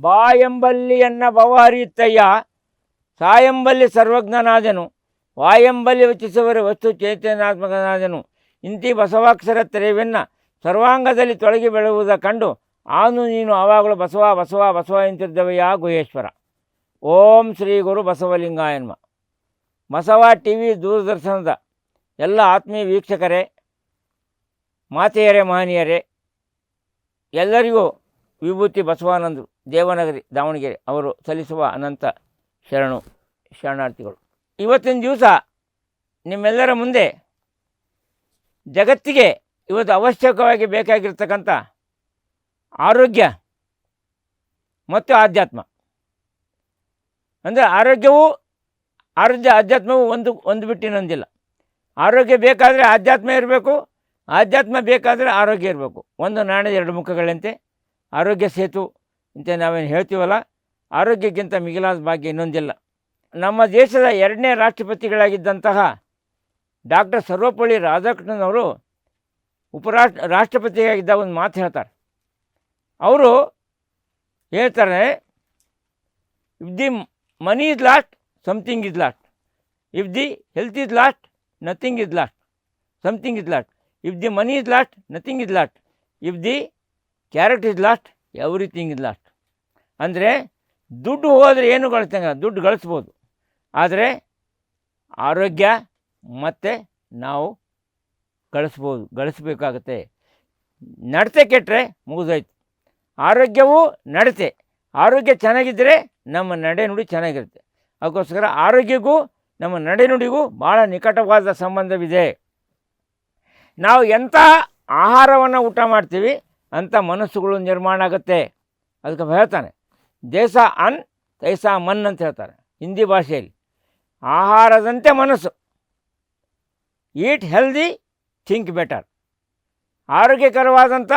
ಬಾಯೆಂಬಲ್ಲಿಯನ್ನ ಬವಹರಿಯುತ್ತಯ್ಯ ಸಾಯಂಬಲ್ಲಿ ಸರ್ವಜ್ಞನಾದನು. ವಾಯಂಬಲ್ಲಿ ವಚಿಸುವರೆ ವಸ್ತು ಚೈತನ್ಯಾತ್ಮಕನಾದನು ಇಂತಿ ಬಸವಾಕ್ಷರ ತೆರೆವೆನ್ನ ಸರ್ವಾಂಗದಲ್ಲಿ ತೊಳಗಿ ಬೆಳೆಯುವುದ ಕಂಡು ಆನು ನೀನು ಆವಾಗಲೂ ಬಸವ ಬಸವ ಬಸವ ಎಂತಿದ್ದವಯ್ಯ ಗುಹೇಶ್ವರ. ಓಂ ಶ್ರೀ ಗುರು ಬಸವಲಿಂಗಾಯನ್ಮ. ಬಸವ ಟಿ ವಿ ದೂರದರ್ಶನದ ಎಲ್ಲ ಆತ್ಮೀಯ ವೀಕ್ಷಕರೇ, ಮಾತೆಯರೇ, ಮಹನೀಯರೇ, ಎಲ್ಲರಿಗೂ ವಿಭೂತಿ ಬಸವಾನಂದರು ದೇವನಗರಿ, ದಾವಣಗೆರೆ ಅವರು ಸಲ್ಲಿಸುವ ಅನಂತ ಶರಣು ಶರಣಾರ್ಥಿಗಳು. ಇವತ್ತಿನ ದಿವಸ ನಿಮ್ಮೆಲ್ಲರ ಮುಂದೆ ಜಗತ್ತಿಗೆ ಇವತ್ತು ಅವಶ್ಯಕವಾಗಿ ಬೇಕಾಗಿರ್ತಕ್ಕಂಥ ಆರೋಗ್ಯ ಮತ್ತು ಆಧ್ಯಾತ್ಮ. ಅಂದರೆ ಆರೋಗ್ಯವು ಆರೋಗ್ಯ ಆಧ್ಯಾತ್ಮವು ಒಂದು ಒಂದು ಬಿಟ್ಟು ಇನ್ನೊಂದಿಲ್ಲ ಆರೋಗ್ಯ ಬೇಕಾದರೆ ಆಧ್ಯಾತ್ಮ ಇರಬೇಕು, ಆಧ್ಯಾತ್ಮ ಬೇಕಾದರೆ ಆರೋಗ್ಯ ಇರಬೇಕು. ಒಂದು ನಾಣ್ಯದ ಎರಡು ಮುಖಗಳಂತೆ ಆರೋಗ್ಯ ಸೇತು ಅಂತ ನಾವೇನು ಹೇಳ್ತೀವಲ್ಲ, ಆರೋಗ್ಯಕ್ಕಿಂತ ಮಿಗಿಲಾದ ಭಾಗ್ಯ ಇನ್ನೊಂದಿಲ್ಲ. ನಮ್ಮ ದೇಶದ ಎರಡನೇ ರಾಷ್ಟ್ರಪತಿಗಳಾಗಿದ್ದಂತಹ ಡಾಕ್ಟರ್ ಸರ್ವಪಳ್ಳಿ ರಾಧಾಕೃಷ್ಣನವರು ಉಪರಾಷ್ಟ್ರ ರಾಷ್ಟ್ರಪತಿಯಾಗಿದ್ದಾಗ ಒಂದು ಮಾತು ಹೇಳ್ತಾರೆ. ಅವರು ಹೇಳ್ತಾರೆ if the money is lost something is lost if the health is lost nothing is lost something is lost if the money is lost nothing is lost if the carrot is lost everything is lost ಅಂದರೆ ದುಡ್ಡು ಹೋದರೆ ಏನು ಗಳಿಸ್ತಂಗ? ದುಡ್ಡು ಗಳಿಸ್ಬೋದು. ಆದರೆ ಆರೋಗ್ಯ ಮತ್ತು ನಾವು ಗಳಿಸ್ಬೋದು, ಗಳಿಸ್ಬೇಕಾಗತ್ತೆ. ನಡತೆ ಕೆಟ್ಟರೆ ಮುಗಿದೋಯ್ತು. ಆರೋಗ್ಯವು ನಡತೆ. ಆರೋಗ್ಯ ಚೆನ್ನಾಗಿದ್ದರೆ ನಮ್ಮ ನಡೆ ನುಡಿ ಚೆನ್ನಾಗಿರುತ್ತೆ. ಅದಕ್ಕೋಸ್ಕರ ಆರೋಗ್ಯಕ್ಕೂ ನಮ್ಮ ನಡೆನುಡಿಗೂ ಭಾಳ ನಿಕಟವಾದ ಸಂಬಂಧವಿದೆ. ನಾವು ಎಂಥ ಆಹಾರವನ್ನು ಊಟ ಮಾಡ್ತೀವಿ? ಅಂಥ ಮನಸ್ಸುಗಳು ನಿರ್ಮಾಣ ಆಗುತ್ತೆ. ಅದಕ್ಕೆ ಹೇಳ್ತಾನೆ, ದೇಸ ಅನ್, ತೈಸ ಮನ್ ಅಂತ ಹೇಳ್ತಾರೆ ಹಿಂದಿ ಭಾಷೆಯಲ್ಲಿ. ಆಹಾರದಂತೆ ಮನಸ್ಸು. Eat healthy, think better. ಆರೋಗ್ಯಕರವಾದಂಥ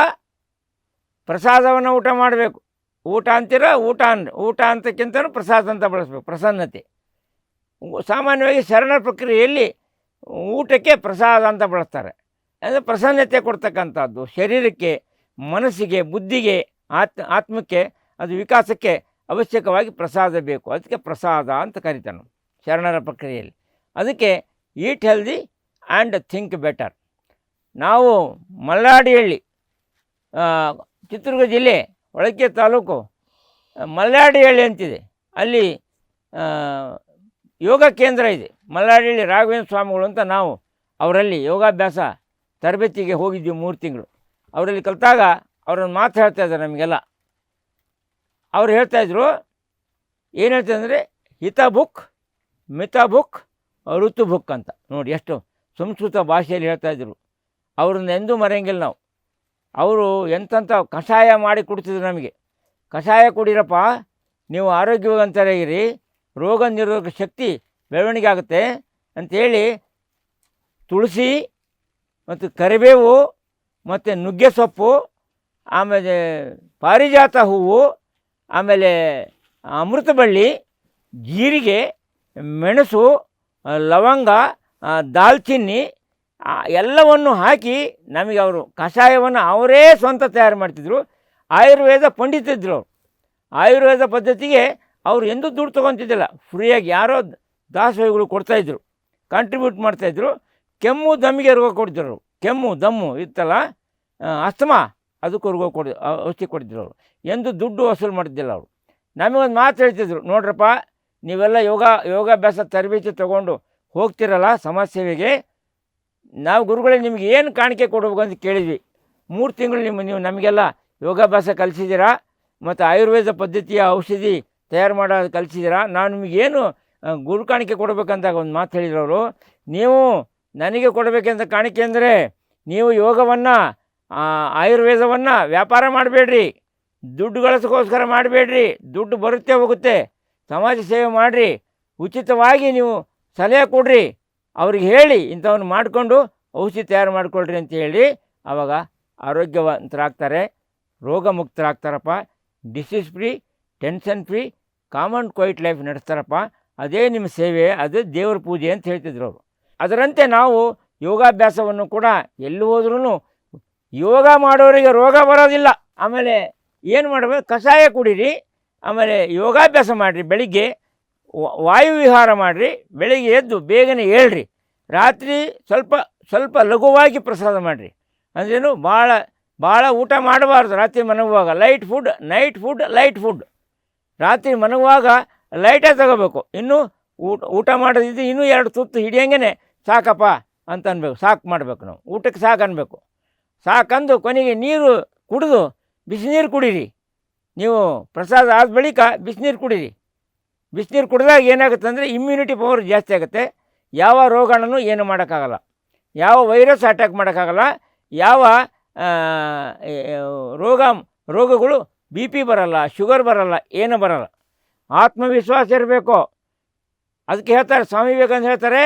ಪ್ರಸಾದವನ್ನು ಊಟ ಮಾಡಬೇಕು. ಊಟ ಅಂತೀರ ಊಟ ಅನ್, ಊಟ ಅಂತಕ್ಕಿಂತ ಪ್ರಸಾದ ಅಂತ ಬಳಸಬೇಕು, ಪ್ರಸನ್ನತೆ. ಸಾಮಾನ್ಯವಾಗಿ ಶರಣ ಪ್ರಕ್ರಿಯೆಯಲ್ಲಿ ಊಟಕ್ಕೆ ಪ್ರಸಾದ ಅಂತ ಬಳಸ್ತಾರೆ. ಅಂದರೆ ಪ್ರಸನ್ನತೆ ಕೊಡ್ತಕ್ಕಂಥದ್ದು, ಶರೀರಕ್ಕೆ ಮನಸ್ಸಿಗೆ, ಬುದ್ಧಿಗೆ, ಆತ್, ಆತ್ಮಕ್ಕೆ ಅದು ವಿಕಾಸಕ್ಕೆ ಅವಶ್ಯಕವಾಗಿ ಪ್ರಸಾದ ಬೇಕು. ಅದಕ್ಕೆ ಪ್ರಸಾದ ಅಂತ ಕರಿತಾನು ಶರಣರ ಪ್ರಕ್ರಿಯೆಯಲ್ಲಿ. ಅದಕ್ಕೆ eat healthy and think better ನಾವು ಮಲ್ಲಾಡಿಹಳ್ಳಿ ಚಿತ್ರದುರ್ಗ ಜಿಲ್ಲೆ ಒಳಕೆ ತಾಲೂಕು ಮಲ್ಲಾಡಿಹಳ್ಳಿ ಅಂತಿದೆ. ಅಲ್ಲಿ ಯೋಗ ಕೇಂದ್ರ ಇದೆ. ಮಲ್ಲಾಡಿಹಳ್ಳಿ ರಾಘವೇಂದ್ರ ಸ್ವಾಮಿಗಳು ಅಂತ ನಾವು ಅವರಲ್ಲಿ ಯೋಗಾಭ್ಯಾಸ ತರಬೇತಿಗೆ ಹೋಗಿದ್ವಿ ಮೂರು ತಿಂಗಳು. ಅವರಲ್ಲಿ ಕಲಿತಾಗ ಅವರೊಂದು ಮಾತು ಹೇಳ್ತಾ ಇದ್ದಾರೆ ನಮಗೆಲ್ಲ. ಅವ್ರು ಹೇಳ್ತಾಯಿದ್ರು ಏನು ಹೇಳ್ತಾರೆ ಅಂದರೆ, ಹಿತ ಬುಕ್, ಮಿತ ಬುಕ್, ಋತು ಬುಕ್ ಅಂತ. ನೋಡಿ, ಎಷ್ಟು ಸಂಸ್ಕೃತ ಭಾಷೆಯಲ್ಲಿ ಹೇಳ್ತಾಯಿದ್ರು ಅವ್ರನ್ನ ಎಂದೂ ಮರೆಯಂಗಿಲ್ಲ ನಾವು. ಅವರು ಎಂತಂಥ ಕಷಾಯ ಮಾಡಿ ಕೊಡ್ತಿದ್ರು ನಮಗೆ. ಕಷಾಯ ಕುಡಿರಪ್ಪ, ನೀವು ಆರೋಗ್ಯವಂತರಾಗಿರಿ ರೋಗ ನಿರೋಧಕ ಶಕ್ತಿ ಬೆಳವಣಿಗೆ ಆಗುತ್ತೆ. ಅಂಥೇಳಿ ತುಳಸಿ ಮತ್ತು ಕರಿಬೇವು ಮತ್ತು ನುಗ್ಗೆ ಸೊಪ್ಪು, ಆಮೇಲೆ ಪಾರಿಜಾತ ಹೂವು, ಆಮೇಲೆ ಅಮೃತ ಬಳ್ಳಿ, ಜೀರಿಗೆ, ಮೆಣಸು ಲವಂಗ ದಾಲ್ಚಿನ್ನಿ ಎಲ್ಲವನ್ನು ಹಾಕಿ ನಮಗೆ ಅವರು ಕಷಾಯವನ್ನು ಅವರೇ ಸ್ವಂತ ತಯಾರು ಮಾಡ್ತಿದ್ರು. ಆಯುರ್ವೇದ ಪಂಡಿತಿದ್ರು ಆಯುರ್ವೇದ ಪದ್ಧತಿಗೆ ಅವರು ಎಂದೂ ದುಡ್ಡು ತೊಗೊತಿದ್ದಿಲ್ಲ. ಫ್ರೀಯಾಗಿ ಯಾರೋ ದಾಸೋಹಿಗಳು ಕೊಡ್ತಾಯಿದ್ರು ಕಾಂಟ್ರಿಬ್ಯೂಟ್ ಮಾಡ್ತಾಯಿದ್ರು ಕೆಮ್ಮು, ದಮ್ಮಿಗೆ ರೋಗ ಕೊಡ್ತಿದ್ರು ಕೆಮ್ಮು, ದಮ್ಮು ಇತ್ತಲ್ಲ ಅಸ್ತಮ ಅದಕ್ಕೂ ಕೊಡಿ ಔಷಧಿ ಕೊಡ್ತಿದ್ರು ಅವರು. ಎಂದು ದುಡ್ಡು ವಸೂಲು ಮಾಡಿದ್ದಿಲ್ಲ ಅವರು. ನಮಗೊಂದು ಮಾತು ಹೇಳ್ತಿದ್ರು, ನೋಡ್ರಪ್ಪ, ನೀವೆಲ್ಲ ಯೋಗ, ಯೋಗಾಭ್ಯಾಸ ತರಬೇತಿ ತೊಗೊಂಡು ಹೋಗ್ತಿರಲ್ಲ ಸಮಾಜ ಸೇವೆಗೆ ನಾವು ಗುರುಗಳೇ ನಿಮ್ಗೆ ಏನು ಕಾಣಿಕೆ ಕೊಡಬೇಕು ಅಂತ ಕೇಳಿದ್ವಿ. ಮೂರು ತಿಂಗಳು ನಿಮ್ಮ, ನೀವು ನಮಗೆಲ್ಲ ಯೋಗಾಭ್ಯಾಸ ಕಲಿಸಿದ್ದೀರಾ ಮತ್ತು ಆಯುರ್ವೇದ ಪದ್ಧತಿಯ ಔಷಧಿ ತಯಾರು ಮಾಡೋದು ಕಲಿಸಿದ್ದೀರಾ, ನಾನು ನಿಮಗೇನು ಗುರು ಕಾಣಿಕೆ ಕೊಡಬೇಕಂತ ಒಂದು ಮಾತು ಹೇಳಿದ್ರು ಅವರು. ನೀವು ನನಗೆ ಕೊಡಬೇಕೆಂದ ಕಾಣಿಕೆ ಅಂದರೆ ನೀವು ಯೋಗವನ್ನು ಆಯುರ್ವೇದವನ್ನು ವ್ಯಾಪಾರ ಮಾಡಬೇಡ್ರಿ. ದುಡ್ಡು ಗಳಿಸೋಕ್ಕೋಸ್ಕರ ಮಾಡಬೇಡ್ರಿ. ದುಡ್ಡು ಬರುತ್ತೆ, ಹೋಗುತ್ತೆ. ಸಮಾಜ ಸೇವೆ ಮಾಡಿರಿ. ಉಚಿತವಾಗಿ ನೀವು ಸಲಹೆ ಕೊಡ್ರಿ. ಅವ್ರಿಗೆ ಹೇಳಿ ಇಂಥವನ್ನು ಮಾಡಿಕೊಂಡು ಔಷಧಿ ತಯಾರು ಮಾಡಿಕೊಳ್ರಿ ಅಂತ ಹೇಳಿ ಆವಾಗ ಆರೋಗ್ಯವಂತರಾಗ್ತಾರೆ. ರೋಗ ಮುಕ್ತರಾಗ್ತಾರಪ್ಪ disease free, tension free, calm and quiet life ನಡೆಸ್ತಾರಪ್ಪ. ಅದೇ ನಿಮ್ಮ ಸೇವೆ, ಅದೇ ದೇವ್ರ ಪೂಜೆ ಅಂತ ಹೇಳ್ತಿದ್ರು ಅವರು. ಅದರಂತೆ ನಾವು ಯೋಗಾಭ್ಯಾಸವನ್ನು ಕೂಡ ಎಲ್ಲಿ ಹೋದ್ರೂ ಯೋಗ ಮಾಡೋರಿಗೆ ರೋಗ ಬರೋದಿಲ್ಲ. ಆಮೇಲೆ ಏನು ಮಾಡಬೇಕು? ಕಷಾಯ ಕುಡೀರಿ. ಆಮೇಲೆ ಯೋಗಾಭ್ಯಾಸ ಮಾಡಿರಿ. ಬೆಳಿಗ್ಗೆ ವಾಯುವಿಹಾರ ವಾಯು ವಿಹಾರ ಮಾಡಿರಿ. ಬೆಳಿಗ್ಗೆ ಎದ್ದು ಬೇಗನೆ ಹೇಳ್ರಿ ರಾತ್ರಿ ಸ್ವಲ್ಪ ಸ್ವಲ್ಪ ಲಘುವಾಗಿ ಪ್ರಸಾದ ಮಾಡಿರಿ. ಅಂದ್ರೇನು ಭಾಳ ಭಾಳ ಊಟ ಮಾಡಬಾರ್ದು. ರಾತ್ರಿ ಮನಗುವಾಗ light food, night food, light food. ರಾತ್ರಿ ಮನಗುವಾಗ ಲೈಟೇ ತಗೋಬೇಕು. ಇನ್ನೂ ಊಟ ಊಟ ಮಾಡೋದಿದ್ದು ಇನ್ನೂ ಎರಡು ತುತ್ತು ಹಿಡಿಯಂಗೆ ಸಾಕಪ್ಪ ಅಂತ ಅನ್ಬೇಕು. ಸಾಕು ಮಾಡಬೇಕು ನಾವು. ಊಟಕ್ಕೆ ಸಾಕು ಅನ್ಬೇಕು. ಸಾಕಂದು ಕೊನೆಗೆ ನೀರು ಕುಡಿದು ಬಿಸಿನೀರು ಕುಡೀರಿ. ನೀವು ಪ್ರಸಾದ ಆದ ಬಳಿಕ ಬಿಸಿನೀರು ಕುಡೀರಿ. ಬಿಸಿನೀರು ಕುಡಿದಾಗ ಏನಾಗುತ್ತೆ ಅಂದರೆ ಇಮ್ಯುನಿಟಿ ಪವರ್ ಜಾಸ್ತಿ ಆಗುತ್ತೆ. ಯಾವ ರೋಗಗಳನ್ನು ಏನು ಮಾಡೋಕ್ಕಾಗಲ್ಲ. ಯಾವ ವೈರಸ್ ಅಟ್ಯಾಕ್ ಮಾಡೋಕ್ಕಾಗಲ್ಲ. ಯಾವ ರೋಗ, ರೋಗಗಳು ಬಿ ಪಿ ಬರಲ್ಲ ಶುಗರ್ ಬರಲ್ಲ, ಏನು ಬರಲ್ಲ. ಆತ್ಮವಿಶ್ವಾಸ ಇರಬೇಕು. ಅದಕ್ಕೆ ಹೇಳ್ತಾರೆ, ಸ್ವಾಮಿ ವಿವೇಕಾನಂದ ಹೇಳ್ತಾರೆ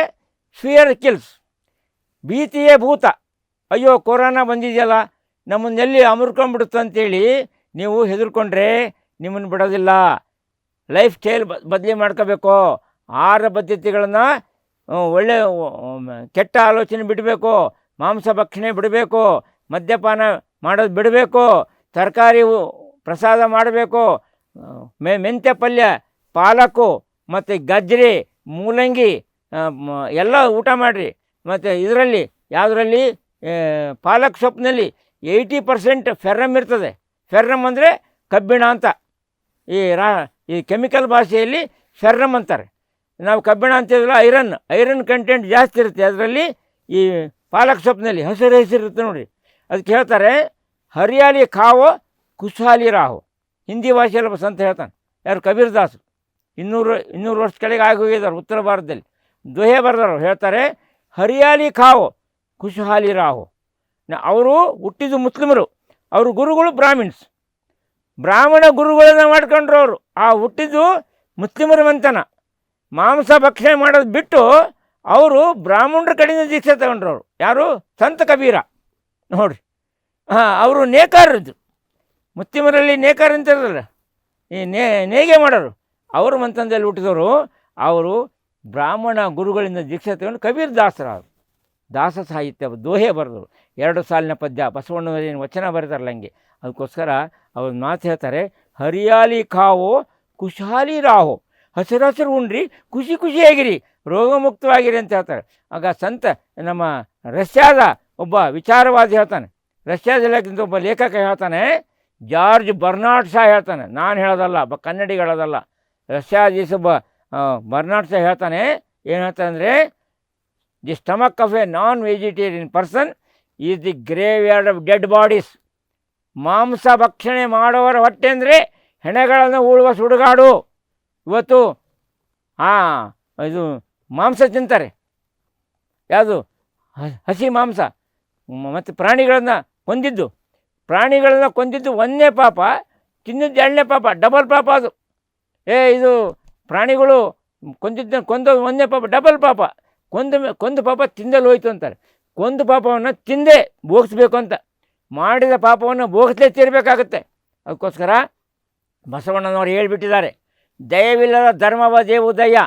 ಫಿಯರ್ ಕಿಲ್ಸ್ ಭೀತಿಯೇ ಭೂತ. ಅಯ್ಯೋ, ಕೊರೋನಾ ಬಂದಿದೆಯಲ್ಲ, ನಮ್ಮನ್ನೆಲ್ಲಿ ಅಮರ್ಕೊಂಡ್ಬಿಡುತ್ತೆ ಅಂತೇಳಿ ನೀವು ಹೆದರ್ಕೊಂಡ್ರೆ ನಿಮ್ಮನ್ನು ಬಿಡೋದಿಲ್ಲ. ಲೈಫ್ ಸ್ಟೈಲ್ ಬದಲಿ ಮಾಡ್ಕೋಬೇಕು. ಆಹಾರ ಪದ್ಧತಿಗಳನ್ನು ಒಳ್ಳೆ ಕೆಟ್ಟ ಆಲೋಚನೆ ಬಿಡಬೇಕು. ಮಾಂಸ ಭಕ್ಷಣೆ ಬಿಡಬೇಕು. ಮದ್ಯಪಾನ ಮಾಡೋದು ಬಿಡಬೇಕು. ತರಕಾರಿ ಪ್ರಸಾದ ಮಾಡಬೇಕು. ಮೆ, ಮೆಂತ್ಯ ಪಲ್ಯ, ಪಾಲಕು ಮತ್ತು ಗಜ್ಜರಿ, ಮೂಲಂಗಿ ಎಲ್ಲ ಊಟ ಮಾಡಿರಿ. ಮತ್ತು ಇದರಲ್ಲಿ, ಯಾವುದರಲ್ಲಿ ಪಾಲಕ್ ಸೊಪ್ಪಿನಲ್ಲಿ ಏಯ್ಟಿ ಪರ್ಸೆಂಟ್ ಫೆರ್ರಮ್ ಇರ್ತದೆ. ಫೆರ್ರಮ್ ಅಂದರೆ ಕಬ್ಬಿಣ ಅಂತ. ಈ ರಾ, ಈ ಕೆಮಿಕಲ್ ಭಾಷೆಯಲ್ಲಿ ಫೆರ್ರಮ್ ಅಂತಾರೆ. ನಾವು ಕಬ್ಬಿಣ ಅಂತಿದ್ರಲ್ಲ ಐರನ್ ಐರನ್ ಕಂಟೆಂಟ್ ಜಾಸ್ತಿ ಇರುತ್ತೆ. ಅದರಲ್ಲಿ ಈ ಪಾಲಕ್ ಸೊಪ್ಪಿನಲ್ಲಿ ಹಸಿರು ಹಸಿರು ಇರುತ್ತೆ ನೋಡಿ. ಅದಕ್ಕೆ ಹೇಳ್ತಾರೆ, ಹರಿಯಾಲಿ ಖಾವೋ ಕುಸಾಲಿ ರಾಹು. ಹಿಂದಿ ಭಾಷೆಯಲ್ಲಿ ಬಸ್ ಅಂತ ಹೇಳ್ತಾನೆ. ಯಾರು ಕಬೀರ್ ದಾಸ್ ಇನ್ನೂರು ಇನ್ನೂರು ವರ್ಷ ಕೆಳಗೆ ಆಗಿ ಹೋಗಿದ್ದಾರೆ ಉತ್ತರ ಭಾರತದಲ್ಲಿ. ದೊಹೆ ಬರೆದರು ಹೇಳ್ತಾರೆ, ಹರಿಯಾಲಿ ಖಾವು, ಖುಷಹಾಲಿ ರಾಹು. ಅವರು ಹುಟ್ಟಿದ್ದು ಮುಸ್ಲಿಮರು, ಅವರು ಗುರುಗಳು ಬ್ರಾಹ್ಮಿಣ್ಸ್ ಬ್ರಾಹ್ಮಣ ಗುರುಗಳನ್ನ ಮಾಡ್ಕೊಂಡ್ರು ಅವರು. ಆ ಹುಟ್ಟಿದ್ದು ಮುಸ್ಲಿಮರ ಮಂತನ. ಮಾಂಸ ಭಕ್ಷಣೆ ಮಾಡೋದು ಬಿಟ್ಟು ಅವರು ಬ್ರಾಹ್ಮಣರ ಕಡೆಯಿಂದ ದೀಕ್ಷೆ ತಗೊಂಡ್ರು ಅವರು. ಯಾರು? ಸಂತ ಕಬೀರ. ನೋಡ್ರಿ. ಹಾಂ, ಅವರು ನೇಕಾರರದ್ದು. ಮುಸ್ಲಿಮರಲ್ಲಿ ನೇಕಾರ ಅಂತಿರಲ್ಲ. ಈ ನೇ ನೇಗೆ ಮಾಡೋರು. ಅವರು ಮಂತನದಲ್ಲಿ ಹುಟ್ಟಿದವರು, ಅವರು ಬ್ರಾಹ್ಮಣ ಗುರುಗಳಿಂದ ದೀಕ್ಷೆ ತಗೊಂಡು ಕಬೀರ್ ದಾಸರಾದರು. ದಾಸ ಸಾಹಿತ್ಯ ದೋಹೆ ಬರೆದರು ಎರಡು ಸಾಲಿನ ಪದ್ಯ ಬಸವಣ್ಣನ ವಚನ ಬರೀತಾರಲ್ಲ ಹಂಗೆ. ಅದಕ್ಕೋಸ್ಕರ ಅವ್ರ ಮಾತು ಹೇಳ್ತಾರೆ, ಹರಿಯಾಲಿ ಖಾವೋ ಖುಷಾಲಿ ರಾಹೋ ಹಸಿರು ಹಸಿರು ಉಂಡ್ರಿ, ಖುಷಿ ಖುಷಿಯಾಗಿರಿ ರೋಗಮುಕ್ತವಾಗಿರಿ ಅಂತ ಹೇಳ್ತಾರೆ. ಆಗ ಸಂತ ನಮ್ಮ ರಷ್ಯಾದ ಒಬ್ಬ ವಿಚಾರವಾದಿ ಹೇಳ್ತಾನೆ. ರಷ್ಯಾದಲ್ಲಿಂತ ಒಬ್ಬ ಲೇಖಕ ಹೇಳ್ತಾನೆ, ಜಾರ್ಜ್ ಬರ್ನಾಡ್ ಶಾ ಹೇಳ್ತಾನೆ. ನಾನು ಹೇಳೋದಲ್ಲ, ಒಬ್ಬ ಕನ್ನಡಿಗ ಹೇಳೋದಲ್ಲ ರಷ್ಯಾ ಒಬ್ಬ ಬರ್ನಾಡ್ ಹೇಳ್ತಾನೆ ಏನು ಹೇಳ್ತಾನೆ the stomach of a non vegetarian person is the graveyard of dead bodies ಮಾಂಸ ಭಕ್ಷಣೆ ಮಾಡೋವರ ಹೊಟ್ಟೆ ಅಂದರೆ ಹೆಣೆಗಳನ್ನು ಉಳುವ ಸುಡುಗಾಡು. ಇವತ್ತು ಹಾಂ ಇದು ಮಾಂಸ ತಿಂತಾರೆ. ಯಾವುದು? ಹಸಿ ಮಾಂಸ. ಮತ್ತು ಪ್ರಾಣಿಗಳನ್ನು ಕೊಂದಿದ್ದು. ಪ್ರಾಣಿಗಳನ್ನು ಕೊಂದಿದ್ದು ಒಂದನೇ ಪಾಪ ತಿಂದಿದ್ದು ಎರಡನೇ ಪಾಪ, ಡಬಲ್ ಪಾಪ ಅದು. ಏ, ಇದು ಪ್ರಾಣಿಗಳು ಕೊಂದಿದ್ದ ಕೊಂದ ಒಂದೇ ಪಾಪ ಡಬಲ್ ಪಾಪ. ಕೊಂದ ಕೊಂದು ಪಾಪ ತಿಂದಲ್ಲಿ ಹೋಯ್ತು ಅಂತಾರೆ. ಕೊಂದು ಪಾಪವನ್ನು ತಿಂದೇ ಭೋಗಿಸ್ಬೇಕು ಅಂತ. ಮಾಡಿದ ಪಾಪವನ್ನು ಭೋಗಿಸಲೇ ತೀರಬೇಕಾಗುತ್ತೆ. ಅದಕ್ಕೋಸ್ಕರ ಬಸವಣ್ಣನವರು ಹೇಳಿಬಿಟ್ಟಿದ್ದಾರೆ. ದಯವಿಲ್ಲದ ಧರ್ಮವ ದೇವು ದಯ.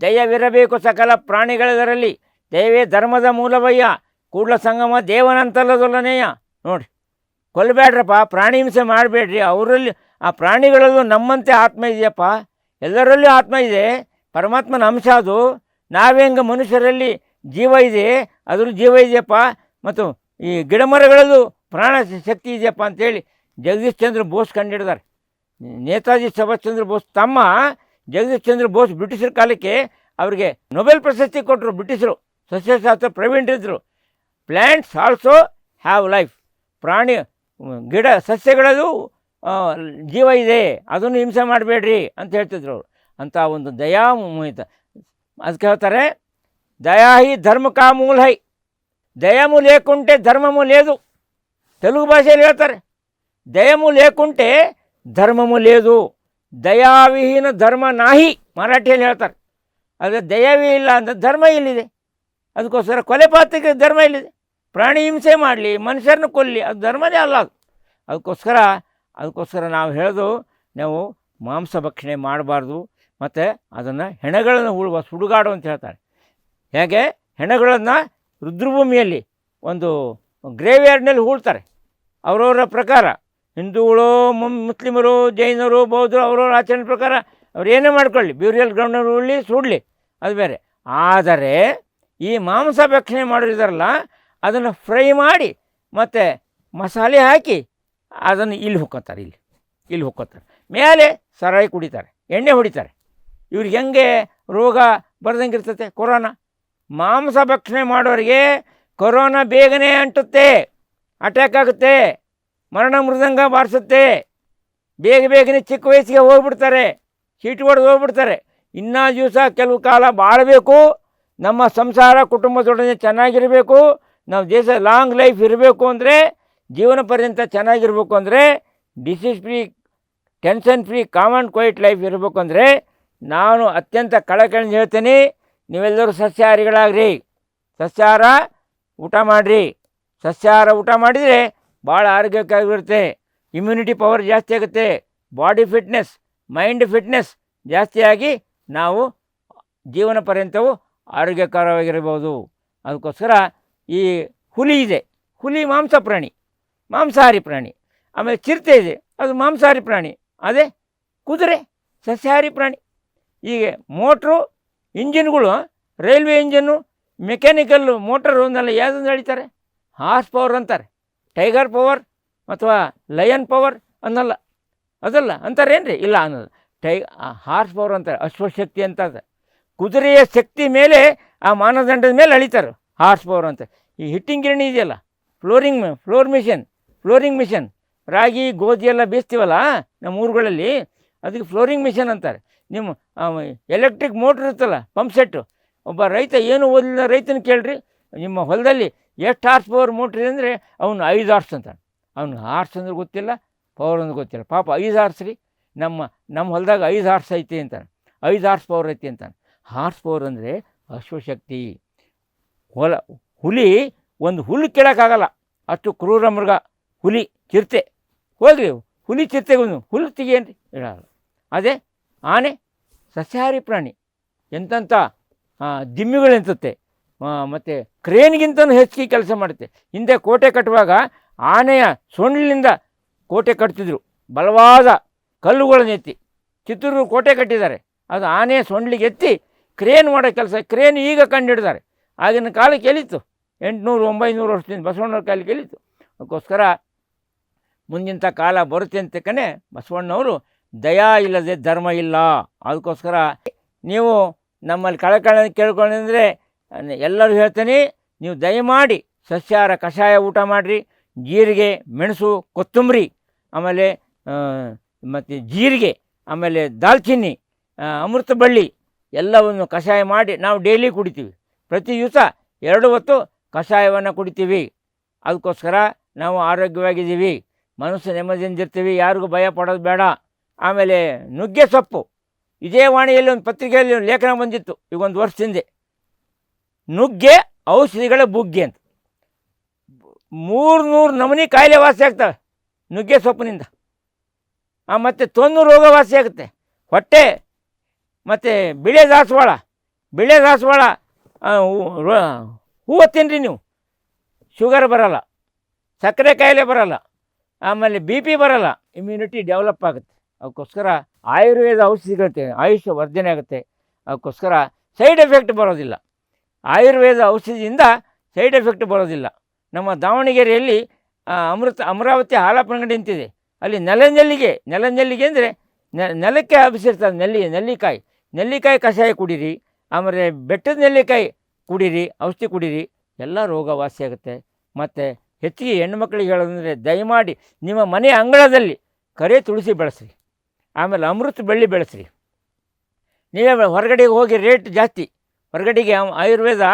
ದಯವಿರಬೇಕು ಸಕಲ ಪ್ರಾಣಿಗಳೆದರಲ್ಲಿ. ದಯವೇ ಧರ್ಮದ ಮೂಲವಯ್ಯ. ಕೂಡ್ಲ ಸಂಗಮ ದೇವನಂತಲ್ಲದೊಲ್ಲನೆಯ ನೋಡಿ ಕೊಲ್ಲಬೇಡ್ರಪ್ಪ, ಪ್ರಾಣಿ ಹಿಂಸೆ ಮಾಡಬೇಡ್ರಿ. ಅವರಲ್ಲಿ ಆ ಪ್ರಾಣಿಗಳಲ್ಲೂ ನಮ್ಮಂತೆ ಆತ್ಮ ಇದೆಯಪ್ಪ. ಎಲ್ಲರಲ್ಲೂ ಆತ್ಮ ಇದೆ. ಪರಮಾತ್ಮನ ಅಂಶ ಅದು. ನಾವೇಂಗ ಮನುಷ್ಯರಲ್ಲಿ ಜೀವ ಇದೆ ಅದರ ಜೀವ ಇದೆಯಪ್ಪ. ಮತ್ತು ಈ ಗಿಡಮರಗಳಲ್ಲೂ ಪ್ರಾಣ ಶಕ್ತಿ ಇದೆಯಪ್ಪ ಅಂತೇಳಿ ಜಗದೀಶ್ ಚಂದ್ರ ಬೋಸ್ ಕಂಡಿಡ್ದಾರೆ. ನೇತಾಜಿ ಸುಭಾಷ್ ಚಂದ್ರ ಬೋಸ್ ತಮ್ಮ ಜಗದೀಶ್ ಚಂದ್ರ ಬೋಸ್ ಬ್ರಿಟಿಷರ ಕಾಲಕ್ಕೆ ಅವರಿಗೆ ನೊಬೆಲ್ ಪ್ರಶಸ್ತಿ ಕೊಟ್ಟರು ಬ್ರಿಟಿಷರು. ಸಸ್ಯಶಾಸ್ತ್ರ ಪ್ರವೀಣರಿದ್ದರು ಪ್ಲ್ಯಾಂಟ್ಸ್ ಆಲ್ಸೋ ಹ್ಯಾವ್ ಲೈಫ್. ಪ್ರಾಣಿ, ಗಿಡ, ಸಸ್ಯಗಳಲ್ಲೂ ಜೀವ ಇದೆ, ಅದನ್ನು ಹಿಂಸೆ ಮಾಡಬೇಡ್ರಿ ಅಂತ ಹೇಳ್ತಿದ್ರು ಅವರು. ಅಂತ ಒಂದು ದಯಾ ಮೋಹಿತ ಅದಕ್ಕೆ ಹೇಳ್ತಾರೆ ದಯಾ ಹಿ ಧರ್ಮ ಕಾಮೂಲ ಹೈ ದಯಾಮು ಲೇಕುಂಟೆ ಧರ್ಮಮು ಲೇದು ತೆಲುಗು ಭಾಷೆಯಲ್ಲಿ ಹೇಳ್ತಾರೆ ದಯಮು ಲೇಕುಂಟೆ ಧರ್ಮಮು ಲೇದು ದಯಾವಿಹೀನ ಧರ್ಮ ನಾಹಿ ಮರಾಠಿಯಲ್ಲಿ ಹೇಳ್ತಾರೆ. ಆದರೆ ದಯವೇ ಇಲ್ಲ ಅಂದರೆ ಧರ್ಮ ಇಲ್ಲಿದೆ. ಅದಕ್ಕೋಸ್ಕರ ಕೊಲೆಪಾತಕ್ಕೆ ಧರ್ಮ ಇಲ್ಲಿದೆ. ಪ್ರಾಣಿ ಹಿಂಸೆ ಮಾಡಲಿ, ಮನುಷ್ಯರನ್ನು ಕೊಲ್ಲಿ, ಅದು ಧರ್ಮನೇ ಅಲ್ಲ ಅದು. ಅದಕ್ಕೋಸ್ಕರ ಅದಕ್ಕೋಸ್ಕರ ನಾವು ಹೇಳೋದು, ನಾವು ಮಾಂಸ ಭಕ್ಷಣೆ ಮಾಡಬಾರ್ದು, ಮತ್ತು ಅದನ್ನು ಹೆಣಗಳನ್ನು ಉಳುವ ಸುಡುಗಾಡು ಅಂತ ಹೇಳ್ತಾರೆ. ಹೇಗೆ? ಹೆಣಗಳನ್ನು ರುದ್ರಭೂಮಿಯಲ್ಲಿ ಒಂದು ಗ್ರೇವ್ಯಾರ್ಡ್ನಲ್ಲಿ ಹೂಳ್ತಾರೆ. ಅವರವರ ಪ್ರಕಾರ. ಹಿಂದೂಗಳು ಮುಸ್ಲಿಮರು, ಜೈನರು, ಬೌದ್ಧರು ಅವರವರ ಆಚರಣೆ ಪ್ರಕಾರ ಅವ್ರು ಏನೇ ಮಾಡ್ಕೊಳ್ಳಿ, ಬ್ಯೂರಿಯಲ್ ಗ್ರೌಂಡಲ್ಲಿ ಉಳ್ಳಿ ಸುಡಲಿ, ಅದು ಬೇರೆ. ಆದರೆ ಈ ಮಾಂಸ ಭಕ್ಷಣೆ ಮಾಡಿದಾರಲ್ಲ ಅದನ್ನು ಫ್ರೈ ಮಾಡಿ, ಮತ್ತು ಮಸಾಲೆ ಹಾಕಿ ಅದನ್ನು ಇಲ್ಲಿ ಹೊಕ್ಕೋತಾರೆ, ಇಲ್ಲಿ. ಇಲ್ಲಿ ಹೊಕ್ಕೋತಾರೆ. ಮೇಲೆ ಸರಾಯಿ ಕುಡಿತಾರೆ, ಎಣ್ಣೆ ಹೊಡಿತಾರೆ. ಇವ್ರಿಗೆ ಹೆಂಗೆ ರೋಗ ಬರ್ದಂಗೆ ಇರ್ತತೆ? ಕೊರೋನಾ. ಮಾಂಸ ಭಕ್ಷಣೆ ಮಾಡೋರಿಗೆ ಕೊರೋನಾ ಬೇಗನೆ ಅಂಟುತ್ತೆ, ಅಟ್ಯಾಕ್ ಆಗುತ್ತೆ, ಮರಣ ಮೃದಂಗ ಬಾರಿಸುತ್ತೆ. ಬೇಗ ಬೇಗನೆ ಚಿಕ್ಕ ವಯಸ್ಸಿಗೆ ಹೋಗ್ಬಿಡ್ತಾರೆ ಚೀಟಿ ಹೊಡೆದು ಹೋಗ್ಬಿಡ್ತಾರೆ. ಇನ್ನೂ ದಿವಸ ಕೆಲವು ಕಾಲ ಬಾಳಬೇಕು, ನಮ್ಮ ಸಂಸಾರ ಕುಟುಂಬದೊಡನೆ ಚೆನ್ನಾಗಿರಬೇಕು, ನಾವು ದೇಶ ಲಾಂಗ್ ಲೈಫ್ ಇರಬೇಕು ಅಂದರೆ ಜೀವನ ಪರ್ಯಂತ ಚೆನ್ನಾಗಿರ್ಬೇಕು ಅಂದರೆ disease free tension free calm and quiet life ಇರಬೇಕು ಅಂದರೆ ನಾನು ಅತ್ಯಂತ ಕಳಕಳಿಂದ ಹೇಳ್ತೀನಿ, ನೀವೆಲ್ಲರೂ ಸಸ್ಯಾಹಾರಿಗಳಾಗ್ರಿ. ಸಸ್ಯಾಹಾರ ಊಟ ಮಾಡಿರಿ. ಸಸ್ಯಾಹಾರ ಊಟ ಮಾಡಿದರೆ ಭಾಳ ಆರೋಗ್ಯಕ್ಕಾಗಿರುತ್ತೆ. ಇಮ್ಯುನಿಟಿ ಪವರ್ ಜಾಸ್ತಿ ಆಗುತ್ತೆ. ಬಾಡಿ ಫಿಟ್ನೆಸ್ ಮೈಂಡ್ ಫಿಟ್ನೆಸ್ ಜಾಸ್ತಿಯಾಗಿ ನಾವು ಜೀವನ ಪರ್ಯಂತವು ಆರೋಗ್ಯಕರವಾಗಿರ್ಬೋದು. ಅದಕ್ಕೋಸ್ಕರ ಈ ಹುಲಿ ಇದೆ. ಹುಲಿ ಮಾಂಸ ಪ್ರಾಣಿ. ಮಾಂಸಾಹಾರಿ ಪ್ರಾಣಿ. ಆಮೇಲೆ ಚಿರತೆ ಇದೆ, ಅದು ಮಾಂಸಾಹಾರಿ ಪ್ರಾಣಿ. ಅದೇ ಕುದುರೆ, ಸಸ್ಯಾಹಾರಿ ಪ್ರಾಣಿ. ಹೀಗೆ ಮೋಟ್ರು, ಇಂಜಿನ್ಗಳು, ರೈಲ್ವೆ ಇಂಜನ್ನು, ಮೆಕ್ಯಾನಿಕಲ್ಲು, ಮೋಟರ್ ಒಂದಲ್ಲ ಯಾವುದನ್ನು ಹೇಳ್ತಾರೆ ಹಾರ್ಸ್ ಪವರ್ ಅಂತಾರೆ. ಟೈಗರ್ ಪವರ್ ಅಥವಾ ಲಯನ್ ಪವರ್ ಅನ್ನಲ್ಲ. ಅದಲ್ಲ, ಅಂತಾರೇನ್ರಿ? ಇಲ್ಲ ಅನ್ನೋದು ಟೈ ಹಾರ್ಸ್ ಪವರ್ ಅಂತಾರೆ, ಅಶ್ವಶಕ್ತಿ ಅಂತ. ಕುದುರೆಯ ಶಕ್ತಿ ಮೇಲೆ, ಆ ಮಾನದಂಡದ ಮೇಲೆ ಅಳಿತಾರೆ ಹಾರ್ಸ್ ಪವರ್ ಅಂತ. ಈ ಹಿಟ್ಟಿಂಗ್ ಗಿರಣಿ ಇದೆಯಲ್ಲ, flouring, flour machine. Flouring machine. ರಾಗಿ, ಗೋಧಿ ಎಲ್ಲ ಬೀಸ್ತೀವಲ್ಲ ನಮ್ಮ ಊರುಗಳಲ್ಲಿ, ಅದಕ್ಕೆ ಫ್ಲೋರಿಂಗ್ ಮಿಷನ್ ಅಂತಾರೆ. ನಿಮ್ಮ ಎಲೆಕ್ಟ್ರಿಕ್ ಮೋಟ್ರ್ ಇರುತ್ತಲ್ಲ, ಪಂಪ್ ಸೆಟ್ಟು, ಒಬ್ಬ ರೈತ ಏನು ಓದಿಲ್ಲ, ರೈತನ ಕೇಳ್ರಿ, ನಿಮ್ಮ ಹೊಲದಲ್ಲಿ ಎಷ್ಟು ಹಾರ್ಸ್ ಪವರ್ ಮೋಟ್ರ್ ಇದೆ ಅಂದರೆ ಅವನು ಐದು ಹಾರ್ಸ್ ಅಂತಾನೆ. ಅವ್ನು ಹಾರ್ಸ್ ಅಂದ್ರೆ ಗೊತ್ತಿಲ್ಲ, ಪವರ್ ಅಂದ್ರೆ ಗೊತ್ತಿಲ್ಲ. ಪಾಪ ಐದು ಹಾರ್ಸ್ ರೀ, ನಮ್ಮ ನಮ್ಮ ಹೊಲದಾಗ ಐದು ಹಾರ್ಸ್ ಐತಿ ಅಂತಾನೆ. ಐದು ಹಾರ್ಸ್ ಪವರ್ ಐತಿ ಅಂತಾನೆ. ಹಾರ್ಸ್ ಪವರ್ ಅಂದರೆ ಅಶ್ವಶಕ್ತಿ. ಹೊಲ, ಹುಲಿ, ಒಂದು ಹುಲ್ಲು ಕೇಳೋಕ್ಕಾಗಲ್ಲ. ಅಷ್ಟು ಕ್ರೂರ ಮೃಗ. ಹುಲಿ ಚಿರತೆ. ಹೋಗ್ರಿ ಹುಲಿ ಚಿರತೆಗೊಂದು ಹುಲ್ಲು ತೆಗಿಯನ್ರಿ ಹೇಳಲ್ಲ ಅದೇ ಆನೆ, ಸಸ್ಯಾಹಾರಿ ಪ್ರಾಣಿ. ಎಂತಂಥ ದಿಮ್ಮಿಗಳು ಎಂತತ್ತೆ ಮತ್ತು ಕ್ರೇನ್ಗಿಂತನೂ ಹೆಚ್ಚಿಗೆ ಕೆಲಸ ಮಾಡುತ್ತೆ. ಹಿಂದೆ ಕೋಟೆ ಕಟ್ಟುವಾಗ ಆನೆಯ ಸೊಂಡಿಲಿಂದ ಕೋಟೆ ಕಟ್ತಿದ್ರು. ಬಲವಾದ ಕಲ್ಲುಗಳನ್ನು ಎತ್ತಿ ಚಿತ್ರರು ಕೋಟೆ ಕಟ್ಟಿದ್ದಾರೆ. ಅದು ಆನೆಯ ಸೊಂಡ್ಲಿಗೆ ಎತ್ತಿ ಕ್ರೇನ್ ಮಾಡೋ ಕೆಲಸ. ಕ್ರೇನ್ ಈಗ ಕಂಡುಹಿಡಿದಾರೆ ಆಗಿನ ಕಾಲಕ್ಕೆ ಎಲ್ಲಿತ್ತು ಎಂಟುನೂರು ಒಂಬೈನೂರು ವರ್ಷದಿಂದ ಬಸವಣ್ಣವ್ರ ಕಾಲಕ್ಕೆ ಎಲ್ಲಿತ್ತು ಅದಕ್ಕೋಸ್ಕರ ಮುಂದಿನ ಕಾಲ ಬರುತ್ತೆ ಅಂತ ಕಣೆ ಬಸವಣ್ಣವರು, ದಯಾ ಇಲ್ಲದೆ ಧರ್ಮ ಇಲ್ಲ. ಅದಕ್ಕೋಸ್ಕರ ನೀವು ನಮ್ಮಲ್ಲಿ ಕಳಕಳ ಕೇಳ್ಕೊಂಡಿದ್ರೆ ಎಲ್ಲರೂ ಹೇಳ್ತೀನಿ, ನೀವು ದಯಮಾಡಿ ಸಸ್ಯಾಹಾರ ಕಷಾಯ ಊಟ ಮಾಡಿರಿ, ಜೀರಿಗೆ, ಮೆಣಸು, ಕೊತ್ತಂಬರಿ, ಆಮೇಲೆ ಮತ್ತು ಜೀರಿಗೆ, ಆಮೇಲೆ ದಾಲ್ಚಿನ್ನಿ ಅಮೃತ ಬಳ್ಳಿ ಎಲ್ಲವನ್ನು ಕಷಾಯ ಮಾಡಿ ನಾವು ಡೈಲಿ ಕುಡಿತೀವಿ. ಪ್ರತಿ ದಿವಸ ಎರಡು ಹೊತ್ತು ಕಷಾಯವನ್ನು ಕುಡಿತೀವಿ. ಅದಕ್ಕೋಸ್ಕರ ನಾವು ಆರೋಗ್ಯವಾಗಿದ್ದೀವಿ. ಮನಸ್ಸು ನೆಮ್ಮದಿಯಿಂದ ಇರ್ತೀವಿ ಯಾರಿಗೂ ಭಯ ಪಡೋದು ಬೇಡ. ಆಮೇಲೆ ನುಗ್ಗೆ ಸೊಪ್ಪು. ಇದೇ ವಾಣಿಯಲ್ಲಿ ಒಂದು ಪತ್ರಿಕೆಯಲ್ಲಿ ಒಂದು ಲೇಖನ ಬಂದಿತ್ತು, ಈಗ ಒಂದು ಹಿಂದೆ. ನುಗ್ಗೆ ಔಷಧಿಗಳ ಬುಗ್ಗೆ ಅಂತ. ಮೂರು ನೂರು ನಮೂನಿ ಕಾಯಿಲೆ ವಾಸಿ ಆಗ್ತವೆ ನುಗ್ಗೆ ಸೊಪ್ಪಿನಿಂದ. ಮತ್ತು ತೊಂದು ರೋಗ ವಾಸಿ ಆಗುತ್ತೆ. ಹೊಟ್ಟೆ, ಮತ್ತು ಬಿಳೆ ದಾಸವಾಳ. ಬಿಳೆ ದಾಸವಾಳ ಹೂವು ತಿನ್ನಿರಿ ನೀವು. ಶುಗರ್ ಬರಲ್ಲ. ಸಕ್ಕರೆ ಕಾಯಿಲೆ ಬರಲ್ಲ. ಆಮೇಲೆ ಬಿ ಪಿ ಬರಲ್ಲ ಇಮ್ಯುನಿಟಿ ಡೆವಲಪ್ ಆಗುತ್ತೆ. ಅದಕ್ಕೋಸ್ಕರ ಆಯುರ್ವೇದ ಔಷಧಿಗಳು ಆಯುಷ್ಯ ವರ್ಧನೆ ಆಗುತ್ತೆ. ಅದಕ್ಕೋಸ್ಕರ ಸೈಡ್ ಎಫೆಕ್ಟ್ ಬರೋದಿಲ್ಲ. ಆಯುರ್ವೇದ ಔಷಧಿಯಿಂದ ಸೈಡ್ ಎಫೆಕ್ಟ್ ಬರೋದಿಲ್ಲ. ನಮ್ಮ ದಾವಣಗೆರೆಯಲ್ಲಿ ಅಮೃತ, ಅಮರಾವತಿ ಹಾಲಪ್ಪನಗಡಿ ಅಂತಿದೆ ಅಲ್ಲಿ ನೆಲನೆಲ್ಲಿಗೆ ನೆಲನೆಲ್ಲಿಗೆ ಅಂದರೆ ನೆಲಕ್ಕೆ ಹಬ್ಬಿಸಿರ್ತಾರೆ, ನೆಲ್ಲಿ, ನೆಲ್ಲಿಕಾಯಿ. ನೆಲ್ಲಿಕಾಯಿ ಕಷಾಯ ಕುಡೀರಿ, ಆಮೇಲೆ ಬೆಟ್ಟದ ನೆಲ್ಲಿಕಾಯಿ ಕುಡೀರಿ, ಔಷಧಿ ಕುಡೀರಿ, ಎಲ್ಲ ರೋಗ ವಾಸಿಯಾಗುತ್ತೆ ಮತ್ತು ಹೆಚ್ಚಿಗೆ ಹೆಣ್ಮಕ್ಳಿಗೆ ಹೇಳೋದಂದರೆ ದಯಮಾಡಿ ನಿಮ್ಮ ಮನೆ ಅಂಗಳದಲ್ಲಿ ಕರೆ ತುಳಸಿ ಬೆಳೆಸ್ರಿ, ಆಮೇಲೆ ಅಮೃತ ಬಳ್ಳಿ ಬೆಳೆಸ್ರಿ. ನೀವೇ ಹೊರಗಡೆಗೆ ಹೋಗಿ ರೇಟ್ ಜಾಸ್ತಿ. ಹೊರಗಡೆಗೆ ಆಯುರ್ವೇದ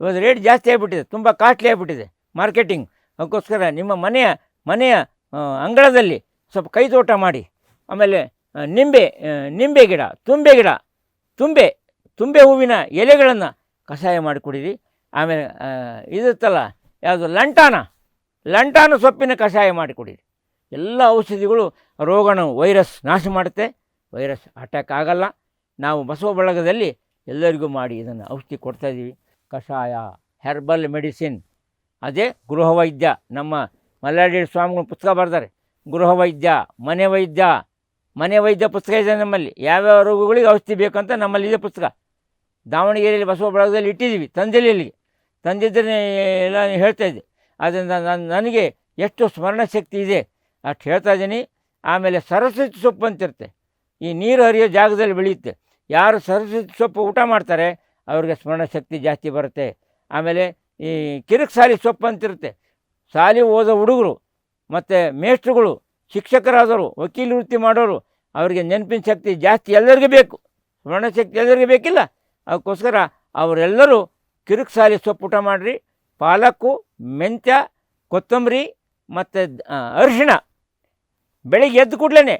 ಇವತ್ತು ರೇಟ್ ಜಾಸ್ತಿ ಆಗಿಬಿಟ್ಟಿದೆ, ತುಂಬ ಕಾಸ್ಟ್ಲಿ ಆಗಿಬಿಟ್ಟಿದೆ ಮಾರ್ಕೆಟಿಂಗ್ ಅದಕ್ಕೋಸ್ಕರ ನಿಮ್ಮ ಮನೆಯ ಮನೆಯ ಅಂಗಳದಲ್ಲಿ ಸ್ವಲ್ಪ ಕೈ ತೋಟ ಮಾಡಿ, ಆಮೇಲೆ ನಿಂಬೆ ನಿಂಬೆ ಗಿಡ, ತುಂಬೆ ಗಿಡ, ತುಂಬೆ ತುಂಬೆ ಹೂವಿನ ಎಲೆಗಳನ್ನು ಕಷಾಯ ಮಾಡಿ ಕುಡೀರಿ ಆಮೇಲೆ ಇದಿತ್ತಲ್ಲ, ಯಾವುದು ಲಂಟಾನ? ಲಂಟಾನ ಸೊಪ್ಪಿನ ಕಷಾಯ ಮಾಡಿ ಕುಡೀರಿ ಎಲ್ಲ ಔಷಧಿಗಳು ರೋಗನ ವೈರಸ್ ನಾಶ ಮಾಡುತ್ತೆ. ವೈರಸ್ ಅಟ್ಯಾಕ್ ಆಗಲ್ಲ. ನಾವು ಬಸವ ಬಳಗದಲ್ಲಿ ಎಲ್ಲರಿಗೂ ಮಾಡಿ ಇದನ್ನು ಔಷಧಿ ಕೊಡ್ತಾಯಿದ್ದೀವಿ ಕಷಾಯ ಹೆರ್ಬಲ್ ಮೆಡಿಸಿನ್ ಅದೇ ಗೃಹವೈದ್ಯ ನಮ್ಮ ಮಲ್ಲಾಡಿ ಸ್ವಾಮಿಗಳು ಪುಸ್ತಕ ಬರ್ತಾರೆ. ಗೃಹ ವೈದ್ಯ, ಮನೆ ವೈದ್ಯ. ಮನೆ ವೈದ್ಯ ಪುಸ್ತಕ ಇದೆ ನಮ್ಮಲ್ಲಿ. ಯಾವ್ಯಾವ ರೋಗಗಳಿಗೆ ಔಷಧಿ ಬೇಕು ಅಂತ ನಮ್ಮಲ್ಲಿ ಇದೆ ಪುಸ್ತಕ. ದಾವಣಗೆರೆಯಲ್ಲಿ ಬಸವ ಬಳಗದಲ್ಲಿ ಇಟ್ಟಿದ್ದೀವಿ. ತಂದಿಲ್ಲ ಇಲ್ಲಿಗೆ ತಂದಿದ್ದರೆ ಎಲ್ಲ ಹೇಳ್ತಾ ಇದ್ದೆ ಅದರಿಂದ ನಾನು, ನನಗೆ ಎಷ್ಟು ಸ್ಮರಣ ಶಕ್ತಿ ಇದೆ. ಅಷ್ಟು ಹೇಳ್ತಾ ಇದ್ದೀನಿ, ಆಮೇಲೆ ಸರಸ್ವತಿ ಸೊಪ್ಪು ಅಂತಿರುತ್ತೆ. ಈ ನೀರು ಹರಿಯೋ ಜಾಗದಲ್ಲಿ ಬೆಳೆಯುತ್ತೆ. ಯಾರು ಸರಸ್ವತಿ ಸೊಪ್ಪು ಊಟ ಮಾಡ್ತಾರೆ, ಅವ್ರಿಗೆ ಸ್ಮರಣ ಶಕ್ತಿ ಜಾಸ್ತಿ ಬರುತ್ತೆ. ಆಮೇಲೆ ಈ ಕಿರಿಕ್ ಸಾಲಿ ಸೊಪ್ಪು ಅಂತಿರುತ್ತೆ. ಶಾಲೆ ಓದೋ ಹುಡುಗರು, ಮತ್ತು ಮೇಷ್ಟ್ರುಗಳು, ಶಿಕ್ಷಕರಾದವರು, ವಕೀಲ ವೃತ್ತಿ ಮಾಡೋರು, ಅವರಿಗೆ ನೆನಪಿನ ಶಕ್ತಿ ಜಾಸ್ತಿ ಎಲ್ಲರಿಗೂ ಬೇಕು. ಸ್ಮರಣ ಶಕ್ತಿ ಎಲ್ಲರಿಗೂ ಬೇಕಿಲ್ಲ. ಅದಕ್ಕೋಸ್ಕರ ಅವರೆಲ್ಲರೂ ಕಿರುಕ್ ಸಾಲಿ ಸೊಪ್ಪು ಊಟ ಮಾಡಿರಿ. ಪಾಲಕ್ಕು, ಮೆಂತ್ಯ, ಕೊತ್ತಂಬರಿ ಮತ್ತು ಅರಿಶಿಣ. ಬೆಳಿಗ್ಗೆ ಎದ್ದು ಕೂಡಲೇ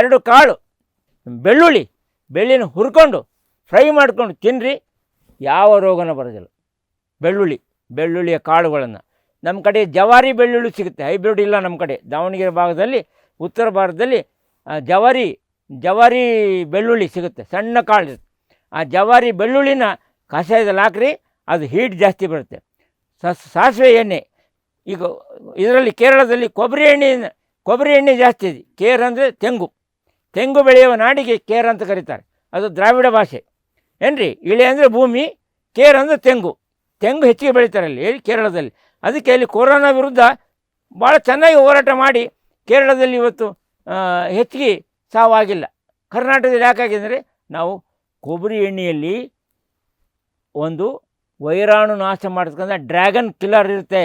ಎರಡು ಕಾಳು, ಬೆಳ್ಳುಳ್ಳಿ, ಬೆಳ್ಳಿನ ಹುರ್ಕೊಂಡು ಫ್ರೈ ಮಾಡ್ಕೊಂಡು ತಿನ್ನಿರಿ ಯಾವ ರೋಗನೂ ಬರೋದಿಲ್ಲ. ಬೆಳ್ಳುಳ್ಳಿ, ಬೆಳ್ಳುಳ್ಳಿಯ ಕಾಳುಗಳನ್ನು. ನಮ್ಮ ಕಡೆ ಜವಾರಿ ಬೆಳ್ಳುಳ್ಳಿ ಸಿಗುತ್ತೆ, ಹೈಬ್ರಿಡ್ ಇಲ್ಲ ನಮ್ಮ ಕಡೆ. ದಾವಣಗೆರೆ ಭಾಗದಲ್ಲಿ, ಉತ್ತರ ಭಾರತದಲ್ಲಿ ಜವಾರಿ ಜವಾರಿ ಬೆಳ್ಳುಳ್ಳಿ ಸಿಗುತ್ತೆ, ಸಣ್ಣ ಕಾಳು. ಆ ಜವಾರಿ ಬೆಳ್ಳುಳ್ಳಿನ ಕಷಾಯದಲ್ಲಿ ಹಾಕ್ರಿ, ಅದು ಹೀಟ್ ಜಾಸ್ತಿ ಬರುತ್ತೆ. ಸಸ್, ಸಾಸಿವೆ ಎಣ್ಣೆ. ಈಗ ಇದರಲ್ಲಿ ಕೇರಳದಲ್ಲಿ ಕೊಬ್ಬರಿ ಎಣ್ಣೆ ಕೊಬ್ಬರಿ ಎಣ್ಣೆ ಜಾಸ್ತಿ ಇದೆ. ಕೇರ್ ಅಂದರೆ ತೆಂಗು. ತೆಂಗು ಬೆಳೆಯುವ ನಾಡಿಗೆ ಕೇರ್ ಅಂತ ಕರೀತಾರೆ. ಅದು ದ್ರಾವಿಡ ಭಾಷೆ. ಏನ್ರಿ? ಇಳೆ ಅಂದರೆ ಭೂಮಿ, ಕೇರ್ ಅಂದರೆ ತೆಂಗು. ತೆಂಗು ಹೆಚ್ಚಿಗೆ ಬೆಳೀತಾರೆ ಅಲ್ಲಿ ಕೇರಳದಲ್ಲಿ. ಅದಕ್ಕೆ ಅಲ್ಲಿ ಕೊರೋನಾ ವಿರುದ್ಧ ಭಾಳ ಚೆನ್ನಾಗಿ ಹೋರಾಟ ಮಾಡಿ ಕೇರಳದಲ್ಲಿ ಇವತ್ತು ಹೆಚ್ಚಿಗೆ ಸಾವಾಗಿಲ್ಲ. ಕರ್ನಾಟಕದಲ್ಲಿ ಯಾಕಾಗಿದೆ ನಾವು ಕೊಬ್ಬರಿ ಎಣ್ಣೆಯಲ್ಲಿ ಒಂದು ವೈರಾಣು ನಾಶ ಮಾಡ್ತಕ್ಕಂಥ ಡ್ರ್ಯಾಗನ್ ಕಿಲ್ಲರ್ ಇರುತ್ತೆ.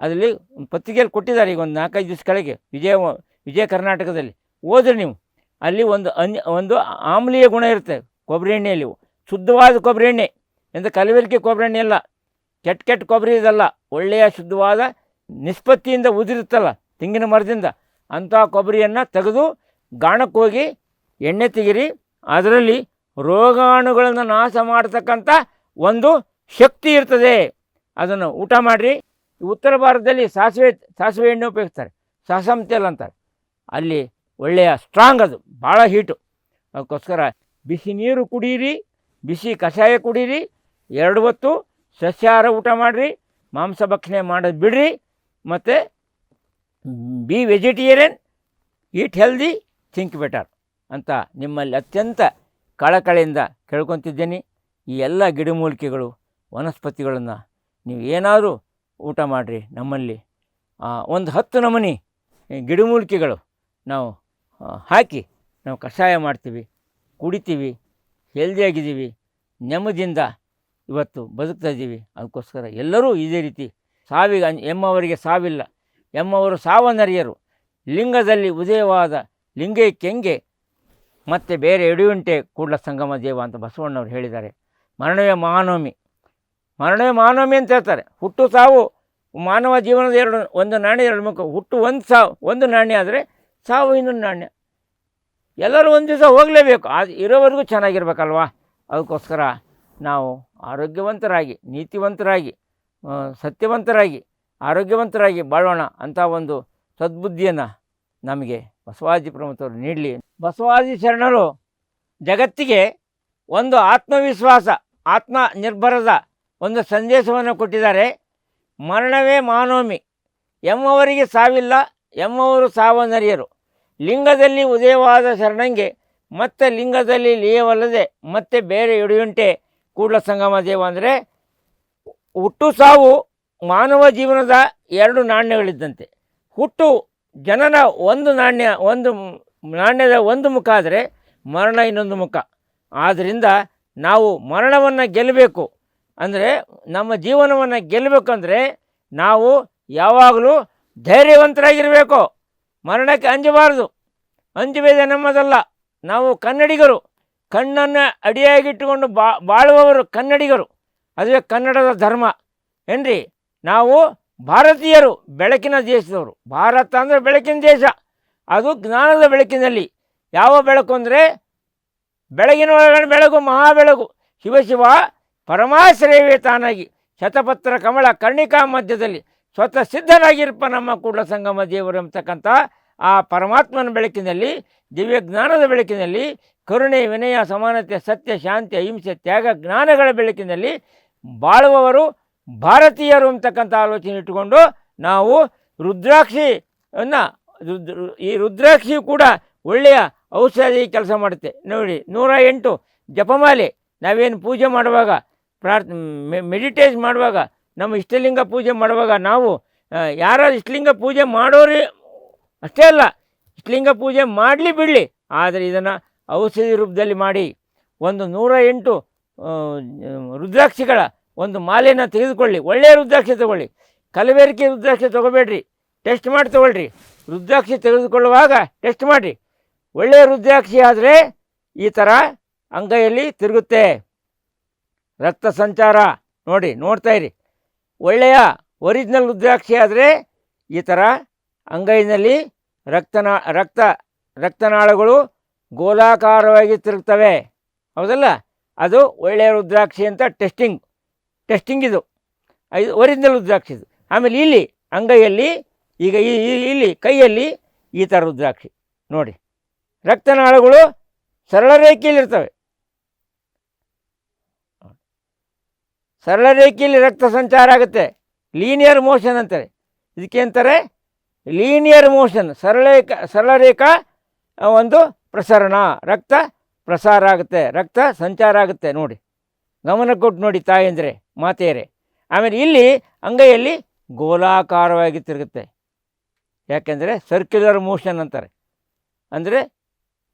ಅದರಲ್ಲಿ ಪತ್ರಿಕೆಯಲ್ಲಿ ಕೊಟ್ಟಿದ್ದಾರೆ ಈಗ ಒಂದು ನಾಲ್ಕೈದು ದಿವಸ ಕೆಳಗೆ, ವಿಜಯ ವಿಜಯ ಕರ್ನಾಟಕದಲ್ಲಿ. ಓದ್ರಿ ನೀವು. ಅಲ್ಲಿ ಒಂದು ಅನ್ಯ ಒಂದು ಆಮ್ಲೀಯ ಗುಣ ಇರುತ್ತೆ ಕೊಬ್ಬರಿ ಎಣ್ಣೆಯಲ್ಲಿ. ಶುದ್ಧವಾದ ಕೊಬ್ಬರಿ ಎಣ್ಣೆ. ಎಂದ ಕಲಬೆರಕೆ ಕೊಬ್ಬರಿ ಎಣ್ಣೆ ಅಲ್ಲ. ಕೆಟ್ಟ ಕೆಟ್ಟ ಕೊಬ್ಬರಿ ಇದಲ್ಲ. ಒಳ್ಳೆಯ ಶುದ್ಧವಾದ ನಿಷ್ಪತ್ತಿಯಿಂದ ಉದುರುತ್ತಲ್ಲ ತೆಂಗಿನ ಮರದಿಂದ. ಅಂಥ ಕೊಬ್ಬರಿಯನ್ನು ತೆಗೆದು ಗಾಣಕ್ಕೆ ಹೋಗಿ ಎಣ್ಣೆ ತೆಗಿರಿ. ಅದರಲ್ಲಿ ರೋಗಾಣುಗಳನ್ನು ನಾಶ ಮಾಡ್ತಕ್ಕಂಥ ಒಂದು ಶಕ್ತಿ ಇರ್ತದೆ. ಅದನ್ನು ಊಟ ಮಾಡಿರಿ. ಉತ್ತರ ಭಾರತದಲ್ಲಿ ಸಾಸಿವೆ ಸಾಸಿವೆ ಎಣ್ಣೆ ಉಪಯೋಗಿಸ್ತಾರೆ. ಸಾಸಮ್ ತೇಲ್ ಅಂತಾರೆ. ಅಲ್ಲಿ ಒಳ್ಳೆಯ ಸ್ಟ್ರಾಂಗ್ ಅದು. ಭಾಳ ಹೀಟು ಅದಕ್ಕೋಸ್ಕರ ಬಿಸಿ ನೀರು ಕುಡೀರಿ. ಬಿಸಿ ಕಷಾಯ ಕುಡೀರಿ. ಎರಡು ಹೊತ್ತು ಸಸ್ಯಾಹಾರ ಊಟ ಮಾಡಿರಿ. ಮಾಂಸ ಭಕ್ಷಣೆ ಮಾಡೋದು ಬಿಡ್ರಿ. ಮತ್ತು be vegetarian eat healthy think better ಅಂತ ನಿಮ್ಮಲ್ಲಿ ಅತ್ಯಂತ ಕಳಕಳಿಯಿಂದ ಕೇಳ್ಕೊತಿದ್ದೇನೆ. ಈ ಎಲ್ಲ ಗಿಡಮೂಲಿಕೆಗಳು ವನಸ್ಪತಿಗಳನ್ನು ನೀವು ಏನಾದರೂ ಊಟ ಮಾಡಿರಿ ನಮ್ಮಲ್ಲಿ. ಒಂದು ಹತ್ತು ನಮೂನಿ ಗಿಡಮೂಲಿಕೆಗಳು ನಾವು ಹಾಕಿ ನಾವು ಕಷಾಯ ಮಾಡ್ತೀವಿ, ಕುಡಿತೀವಿ ಹೆಲ್ದಿಯಾಗಿದ್ದೀವಿ ನೆಮ್ಮದಿಯಿಂದ ಇವತ್ತು ಬದುಕ್ತಾ ಇದ್ದೀವಿ. ಅದಕ್ಕೋಸ್ಕರ ಎಲ್ಲರೂ ಇದೇ ರೀತಿ ಸಾವಿಗೆ ಎಮ್ಮವರಿಗೆ ಸಾವಿಲ್ಲ. ಎಮ್ಮವರು ಸಾವನರಿಯರು ಲಿಂಗದಲ್ಲಿ ಉದಯವಾದ ಲಿಂಗೈಕ್ಯಂಗೆ ಮತ್ತು ಬೇರೆ ಎಡಿಯುಂಟೆ ಕೂಡಲ ಸಂಗಮ ದೇವ ಅಂತ ಬಸವಣ್ಣವರು ಹೇಳಿದ್ದಾರೆ. ಮರಣವೇ ಮಹಾನವಮಿ. ಮರಣವೇ ಮಾನವಮಿ ಅಂತ ಹೇಳ್ತಾರೆ. ಹುಟ್ಟು ಸಾವು ಮಾನವ ಜೀವನದ ಎರಡು, ಒಂದು ನಾಣ್ಯ, ಎರಡು ಮುಖ. ಹುಟ್ಟು ಒಂದು ಸಾವು, ಒಂದು ನಾಣ್ಯ ಆದರೆ ಸಾವು ಇನ್ನೊಂದು ನಾಣ್ಯ. ಎಲ್ಲರೂ ಒಂದು ದಿವಸ ಹೋಗಲೇಬೇಕು. ಅದು ಇರೋವರೆಗೂ ಚೆನ್ನಾಗಿರ್ಬೇಕಲ್ವಾ? ಅದಕ್ಕೋಸ್ಕರ ನಾವು ಆರೋಗ್ಯವಂತರಾಗಿ, ನೀತಿವಂತರಾಗಿ ಸತ್ಯವಂತರಾಗಿ, ಆರೋಗ್ಯವಂತರಾಗಿ ಬಾಳೋಣ ಅಂತ ಒಂದು ಸದ್ಬುದ್ಧಿಯನ್ನು ನಮಗೆ ಬಸವಾದಿ ಪ್ರಮುಖರು ನೀಡಲಿ. ಬಸವಾದಿ ಶರಣರು ಜಗತ್ತಿಗೆ ಒಂದು ಆತ್ಮವಿಶ್ವಾಸ ಆತ್ಮ ನಿರ್ಭರದ ಒಂದು ಸಂದೇಶವನ್ನು ಕೊಟ್ಟಿದ್ದಾರೆ. ಮರಣವೇ ಮಾನೋಮಿ. ಎಮ್ಮವರಿಗೆ ಸಾವಿಲ್ಲ, ಎಮ್ಮವರು ಸಾವನರಿಯರು ಲಿಂಗದಲ್ಲಿ ಉದಯವಾದ ಶರಣಂಗೆ, ಮತ್ತೆ ಲಿಂಗದಲ್ಲಿ ಲೀಯವಲ್ಲದೆ, ಮತ್ತೆ ಬೇರೆ ಎಡೆಯುಂಟೆ ಕೂಡಲ ಸಂಗಮ ದೇವ ಅಂದರೆ, ಹುಟ್ಟು ಸಾವು ಮಾನವ ಜೀವನದ ಎರಡು ನಾಣ್ಯಗಳಿದ್ದಂತೆ. ಹುಟ್ಟು ಜನನ ಒಂದು ನಾಣ್ಯ, ಒಂದು ನಾಣ್ಯದ ಒಂದು ಮುಖ ಆದರೆ ಮರಣ ಇನ್ನೊಂದು ಮುಖ. ಆದ್ದರಿಂದ ನಾವು ಮರಣವನ್ನು ಗೆಲ್ಲಬೇಕು. ಅಂದರೆ ನಮ್ಮ ಜೀವನವನ್ನು ಗೆಲ್ಲಬೇಕಂದ್ರೆ ನಾವು ಯಾವಾಗಲೂ ಧೈರ್ಯವಂತರಾಗಿರಬೇಕು. ಮರಣಕ್ಕೆ ಅಂಜಬಾರದು. ಅಂಜಬೇದೆ ನಮ್ಮದಲ್ಲ. ನಾವು ಕನ್ನಡಿಗರು. ಕಣ್ಣನ್ನು ಅಡಿಯಾಗಿಟ್ಟುಕೊಂಡು ಬಾ, ಬಾಳುವವರು ಕನ್ನಡಿಗರು. ಅದುವೇ ಕನ್ನಡದ ಧರ್ಮ. ಏನ್ರಿ? ನಾವು ಭಾರತೀಯರು ಬೆಳಕಿನ ದೇಶದವರು. ಭಾರತ ಅಂದರೆ ಬೆಳಕಿನ ದೇಶ. ಅದು ಜ್ಞಾನದ ಬೆಳಕಿನಲ್ಲಿ. ಯಾವ ಬೆಳಕು ಅಂದರೆ ಬೆಳಗಿನ ಒಳಗಡೆ ಬೆಳಗು ಮಹಾ ಬೆಳಗು ಶಿವಶಿವ ಪರಮಾಶ್ರಯವೇ ತಾನಾಗಿ ಶತಪತ್ರ ಕಮಲ ಕರ್ಣಿಕಾ ಮಧ್ಯದಲ್ಲಿ ಸ್ವತಃ ಸಿದ್ಧರಾಗಿರಪ್ಪ ನಮ್ಮ ಕೂಡಲ ಸಂಗಮ ದೇವರು ಎಂಬತಕ್ಕಂಥ ಆ ಪರಮಾತ್ಮನ ಬೆಳಕಿನಲ್ಲಿ, ದಿವ್ಯ ಜ್ಞಾನದ ಬೆಳಕಿನಲ್ಲಿ, ಕರುಣೆ, ವಿನಯ, ಸಮಾನತೆ, ಸತ್ಯ, ಶಾಂತಿ, ಅಹಿಂಸೆ, ತ್ಯಾಗ, ಜ್ಞಾನಗಳ ಬೆಳಕಿನಲ್ಲಿ ಬಾಳುವವರು ಭಾರತೀಯರು ಅಂತಕ್ಕಂಥ ಆಲೋಚನೆ ಇಟ್ಟುಕೊಂಡು ನಾವು ರುದ್ರಾಕ್ಷಿ ಅನ್ನ ಈ ರುದ್ರಾಕ್ಷಿಯು ಕೂಡ ಒಳ್ಳೆಯ ಔಷಧಿ ಕೆಲಸ ಮಾಡುತ್ತೆ. ನೋಡಿ, ನೂರ ಎಂಟು ಜಪಮಾಲೆ ನಾವೇನು ಪೂಜೆ ಮಾಡುವಾಗ ಪ್ರಾರ್ಥ ಮೆಡಿಟೇಟ್ ಮಾಡುವಾಗ, ನಮ್ಮ ಇಷ್ಟಲಿಂಗ ಪೂಜೆ ಮಾಡುವಾಗ ನಾವು ಯಾರಾದ್ರು ಇಷ್ಟಲಿಂಗ ಪೂಜೆ ಮಾಡೋರಿ, ಅಷ್ಟೇ ಅಲ್ಲ, ಇಷ್ಟಲಿಂಗ ಪೂಜೆ ಮಾಡಲಿ ಬಿಡಲಿ, ಆದರೆ ಇದನ್ನು ಔಷಧಿ ರೂಪದಲ್ಲಿ ಮಾಡಿ, ಒಂದು ನೂರ ಎಂಟು ರುದ್ರಾಕ್ಷಿಗಳ ಒಂದು ಮಾಲೆಯನ್ನು ತೆಗೆದುಕೊಳ್ಳಿ, ಒಳ್ಳೆಯ ರುದ್ರಾಕ್ಷಿ ತಗೊಳ್ಳಿ, ಕಲಬೆರಕೆ ರುದ್ರಾಕ್ಷಿ ತಗೋಬೇಡ್ರಿ, ಟೆಸ್ಟ್ ಮಾಡಿ ತೊಗೊಳ್ರಿ, ರುದ್ರಾಕ್ಷಿ ತೆಗೆದುಕೊಳ್ಳುವಾಗ ಟೆಸ್ಟ್ ಮಾಡಿರಿ, ಒಳ್ಳೆಯ ರುದ್ರಾಕ್ಷಿ ಆದರೆ ಈ ಥರ ಅಂಗೈಯಲ್ಲಿ ತಿರುಗುತ್ತೆ. ರಕ್ತ ಸಂಚಾರ ನೋಡಿ, ನೋಡ್ತಾ ಇರಿ. ಒಳ್ಳೆಯ ಒರಿಜಿನಲ್ ರುದ್ರಾಕ್ಷಿ ಆದರೆ ಈ ಥರ ಅಂಗೈನಲ್ಲಿ ರಕ್ತನಾ, ರಕ್ತ, ರಕ್ತನಾಳಗಳು ಗೋಲಾಕಾರವಾಗಿ ತಿರುಗ್ತವೆ. ಹೌದಲ್ಲ? ಅದು ಒಳ್ಳೆಯ ರುದ್ರಾಕ್ಷಿ ಅಂತ ಟೆಸ್ಟಿಂಗ್ ಟೆಸ್ಟಿಂಗ್ ಇದು. ಇದು ಒರಿಜಿನಲ್ ರುದ್ರಾಕ್ಷಿ ಇದು. ಆಮೇಲೆ ಇಲ್ಲಿ ಅಂಗೈಯಲ್ಲಿ, ಈಗ ಈ ಇಲ್ಲಿ ಕೈಯಲ್ಲಿ ಈ ಥರ ರುದ್ರಾಕ್ಷಿ. ನೋಡಿ, ರಕ್ತನಾಳಗಳು ಸರಳ ರೇಖೆಯಲ್ಲಿರ್ತವೆ. ಸರಳ ರೇಖೆಯಲ್ಲಿ ರಕ್ತ ಸಂಚಾರ ಆಗುತ್ತೆ. ಲೀನಿಯರ್ ಮೋಷನ್ ಅಂತಾರೆ. ಇದಕ್ಕೆ ಅಂತಾರೆ ಲೀನಿಯರ್ ಮೋಷನ್ ಸರಳ ಸರಳ ರೇಖಾ ಒಂದು ಪ್ರಸರಣ. ರಕ್ತ ಪ್ರಸಾರ ಆಗುತ್ತೆ. ರಕ್ತ ಸಂಚಾರ ಆಗುತ್ತೆ, ನೋಡಿ. ಗಮನ ಕೊಟ್ಟು ನೋಡಿ ತಾಯಂದರೆ ಮಾತೆಯರೇ. ಆಮೇಲೆ ಇಲ್ಲಿ ಅಂಗೈಯಲ್ಲಿ ಗೋಲಾಕಾರವಾಗಿ ತಿರುಗುತ್ತೆ. ಯಾಕೆಂದರೆ ಸರ್ಕ್ಯುಲರ್ ಮೋಷನ್ ಅಂತಾರೆ. ಅಂದರೆ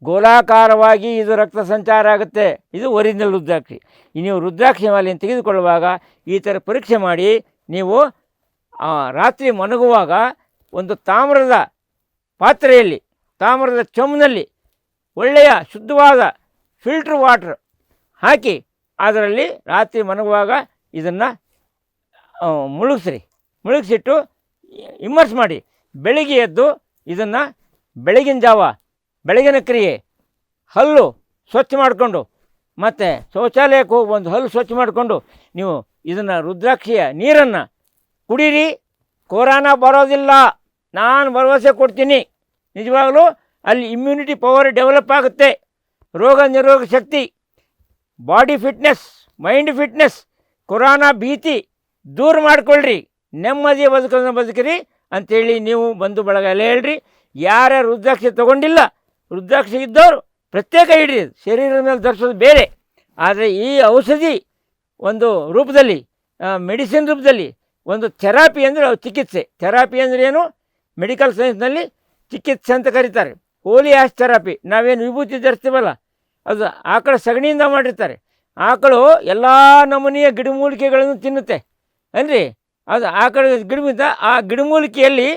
ಗೋಲಾಕಾರವಾಗಿ ಇದು ರಕ್ತ ಸಂಚಾರ ಆಗುತ್ತೆ. ಇದು ಒರಿಜಿನಲ್ ರುದ್ರಾಕ್ಷಿ. ನೀವು ರುದ್ರಾಕ್ಷಿ ಮಾಲೆಯನ್ನು ತೆಗೆದುಕೊಳ್ಳುವಾಗ ಈ ಥರ ಪರೀಕ್ಷೆ ಮಾಡಿ ನೀವು ರಾತ್ರಿ ಮನಗುವಾಗ ಒಂದು ತಾಮ್ರದ ಪಾತ್ರೆಯಲ್ಲಿ, ತಾಮ್ರದ ಚೊಮ್ನಲ್ಲಿ ಒಳ್ಳೆಯ ಶುದ್ಧವಾದ ಫಿಲ್ಟ್ರ್ ವಾಟ್ರ್ ಹಾಕಿ ಅದರಲ್ಲಿ ರಾತ್ರಿ ಮನಗುವಾಗ ಇದನ್ನು ಮುಳುಗಿಸ್ರಿ. ಮುಳುಗಿಸಿಟ್ಟು ಇಮ್ಮರ್ಸ್ ಮಾಡಿ. ಬೆಳಿಗ್ಗೆ ಎದ್ದು ಇದನ್ನು ಬೆಳಗಿನ ಜಾವ ಬೆಳಗಿನ ಕ್ರಿಯೆ. ಹಲ್ಲು ಸ್ವಚ್ಛ ಮಾಡಿಕೊಂಡು, ಮತ್ತು ಶೌಚಾಲಯಕ್ಕೆ ಹೋಗಿ ಒಂದು ಹಲ್ಲು ಸ್ವಚ್ಛ ಮಾಡಿಕೊಂಡು ನೀವು ಇದನ್ನು ರುದ್ರಾಕ್ಷಿಯ ನೀರನ್ನು ಕುಡೀರಿ. ಕೊರೋನಾ ಬರೋದಿಲ್ಲ. ನಾನು ಭರವಸೆ ಕೊಡ್ತೀನಿ. ನಿಜವಾಗಲೂ ಅಲ್ಲಿ ಇಮ್ಯುನಿಟಿ ಪವರ್ ಡೆವಲಪ್ ಆಗುತ್ತೆ. ರೋಗ ನಿರೋಗ ಶಕ್ತಿ body fitness mind fitness corona ಭೀತಿ ದೂರ ಮಾಡಿಕೊಳ್ಳ್ರಿ ನೆಮ್ಮದಿ ಬದುಕನ್ನು ಬದುಕಿರಿ. ಅಂಥೇಳಿ ನೀವು ಬಂಧು ಬಳಗ ಹೇಳ್ರಿ. ಯಾರ್ಯಾರು ರುದ್ರಾಕ್ಷಿ ತಗೊಂಡಿಲ್ಲ ರುದ್ರಾಕ್ಷಿ ಇದ್ದವರು ಪ್ರತ್ಯೇಕ ಇಡ್ರಿ ಶರೀರದ ಮೇಲೆ ಧರಿಸೋದು ಬೇರೆ. ಆದರೆ ಈ ಔಷಧಿ ಒಂದು ರೂಪದಲ್ಲಿ ಮೆಡಿಸಿನ್ ರೂಪದಲ್ಲಿ ಒಂದು ಥೆರಾಪಿ ಅಂದರೆ ಚಿಕಿತ್ಸೆ. ಥೆರಾಪಿ ಅಂದರೆ ಏನು? ಮೆಡಿಕಲ್ ಸೈನ್ಸ್ನಲ್ಲಿ ಚಿಕಿತ್ಸೆ ಅಂತ ಕರೀತಾರೆ. Holy ash therapy. ನಾವೇನು ವಿಭೂತಿ ಧರಿಸ್ತೀವಲ್ಲ, ಅದು ಆಕಳ ಸಗಣಿಯಿಂದ ಮಾಡಿರ್ತಾರೆ. ಆಕಳು ಎಲ್ಲ ನಮೂನೆಯ ಗಿಡಮೂಲಿಕೆಗಳನ್ನು ತಿನ್ನುತ್ತೆ. ಅಂದರೆ ಅದು ಆಕಳ ಗಿಡಮಿಂದ ಆ ಗಿಡಮೂಲಿಕೆಯಲ್ಲಿ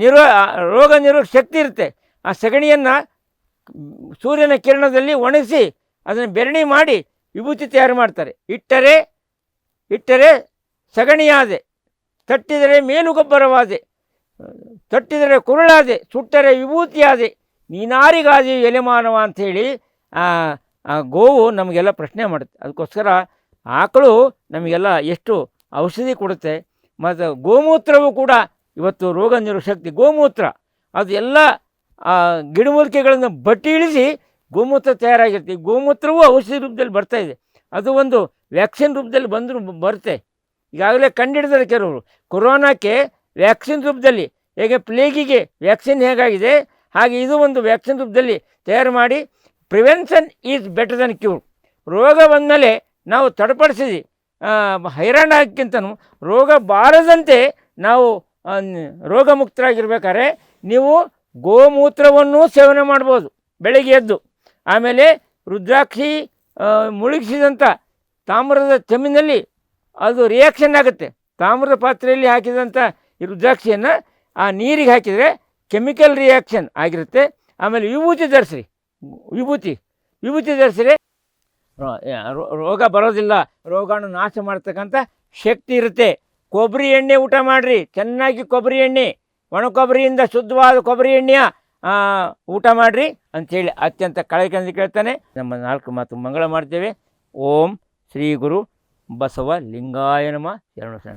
ನಿರೋ ರೋಗ ನಿರೋಧಕ ಶಕ್ತಿ ಇರುತ್ತೆ. ಆ ಸಗಣಿಯನ್ನು ಸೂರ್ಯನ ಕಿರಣದಲ್ಲಿ ಒಣಗಿಸಿ ಅದನ್ನು ಬೆರಣಿ ಮಾಡಿ ವಿಭೂತಿ ತಯಾರು ಮಾಡ್ತಾರೆ. ಇಟ್ಟರೆ ಇಟ್ಟರೆ ಸಗಣಿಯಾದೆ, ತಟ್ಟಿದರೆ ಮೇಲುಗೊಬ್ಬರವಾದೆ ತಟ್ಟಿದರೆ ಕುರುಳಾದೆ, ಸುಟ್ಟರೆ ವಿಭೂತಿಯಾದೆ ನೀನಾರಿಗಾದಿ ಎಲೆಮಾನವ ಅಂಥೇಳಿ ಆ ಗೋವು ನಮಗೆಲ್ಲ ಪ್ರಶ್ನೆ ಮಾಡುತ್ತೆ. ಅದಕ್ಕೋಸ್ಕರ ಆಕಳು ನಮಗೆಲ್ಲ ಎಷ್ಟು ಔಷಧಿ ಕೊಡುತ್ತೆ, ಮತ್ತು ಗೋಮೂತ್ರವೂ ಕೂಡ ಇವತ್ತು ರೋಗ ನಿರೋಧಕ ಶಕ್ತಿ ಗೋಮೂತ್ರ, ಅದು ಎಲ್ಲ ಆ ಗಿಡಮೂಲಿಕೆಗಳನ್ನು ಬಟ್ಟಿ ಇಳಿಸಿ ಗೋಮೂತ್ರ ತಯಾರಾಗಿರ್ತೀವಿ ಗೋಮೂತ್ರವೂ ಔಷಧಿ ರೂಪದಲ್ಲಿ ಬರ್ತಾ ಇದೆ. ಅದು ಒಂದು ವ್ಯಾಕ್ಸಿನ್ ರೂಪದಲ್ಲಿ ಬಂದರೂ ಬರುತ್ತೆ. ಈಗಾಗಲೇ ಕಂಡಿಡಿದರೆ ಕೆಲವರು. ಕೊರೋನಾಕ್ಕೆ ವ್ಯಾಕ್ಸಿನ್ ರೂಪದಲ್ಲಿ, ಹೇಗೆ ಪ್ಲೇಗಿಗೆ ವ್ಯಾಕ್ಸಿನ್ ಹೇಗಾಗಿದೆ, ಹಾಗೆ ಇದು ಒಂದು ವ್ಯಾಕ್ಸಿನ್ ರೂಪದಲ್ಲಿ ತಯಾರು ಮಾಡಿ, prevention is better than cure. ರೋಗ ಬಂದಮೇಲೆ ನಾವು ತಡಪಡಿಸಿದ್ವಿ. ಹೈರಾಣಕ್ಕಿಂತನೂ ರೋಗ ಬಾರದಂತೆ ನಾವು ರೋಗ ಮುಕ್ತರಾಗಿರ್ಬೇಕಾದ್ರೆ ನೀವು ಗೋಮೂತ್ರವನ್ನು ಸೇವನೆ ಮಾಡ್ಬೋದು, ಬೆಳಗ್ಗೆ ಎದ್ದು. ಆಮೇಲೆ ರುದ್ರಾಕ್ಷಿ ಮುಳುಗಿಸಿದಂಥ ತಾಮ್ರದ ಚಮ್ಮಿನಲ್ಲಿ ಅದು ರಿಯಾಕ್ಷನ್ ಆಗುತ್ತೆ. ತಾಮ್ರದ ಪಾತ್ರೆಯಲ್ಲಿ ಹಾಕಿದಂಥ ಈ ರುದ್ರಾಕ್ಷಿಯನ್ನು ಆ ನೀರಿಗೆ ಹಾಕಿದರೆ ಕೆಮಿಕಲ್ ರಿಯಾಕ್ಷನ್ ಆಗಿರುತ್ತೆ. ಆಮೇಲೆ ವಿಭೂತಿ ಧರಿಸ್ರಿ. ವಿಭೂತಿ ವಿಭೂತಿ ಧರಿಸಿದ್ರೆ ರೋ- ಯಾ- ರೋ- ರೋಗ ಬರೋದಿಲ್ಲ. ರೋಗಾಣು ನಾಶ ಮಾಡ್ತಕ್ಕಂಥ ಶಕ್ತಿ ಇರುತ್ತೆ. ಕೊಬ್ಬರಿ ಎಣ್ಣೆ ಊಟ ಮಾಡಿರಿ. ಚೆನ್ನಾಗಿ ಕೊಬ್ಬರಿ ಎಣ್ಣೆ. ಒಣ ಕೊಬ್ಬರಿಯಿಂದ ಶುದ್ಧವಾದ ಕೊಬ್ಬರಿ ಎಣ್ಣೆಯ ಊಟ ಮಾಡಿರಿ ಅಂಥೇಳಿ ಅತ್ಯಂತ ಕಳಕಂದು ಕೇಳ್ತಾನೆ. ನಮ್ಮ ನಾಲ್ಕು ಮಾತು ಮಂಗಳ ಮಾಡ್ತೇವೆ. ಓಂ ಶ್ರೀ ಗುರು ಬಸವ ಲಿಂಗಾಯನಮ ಶರಣ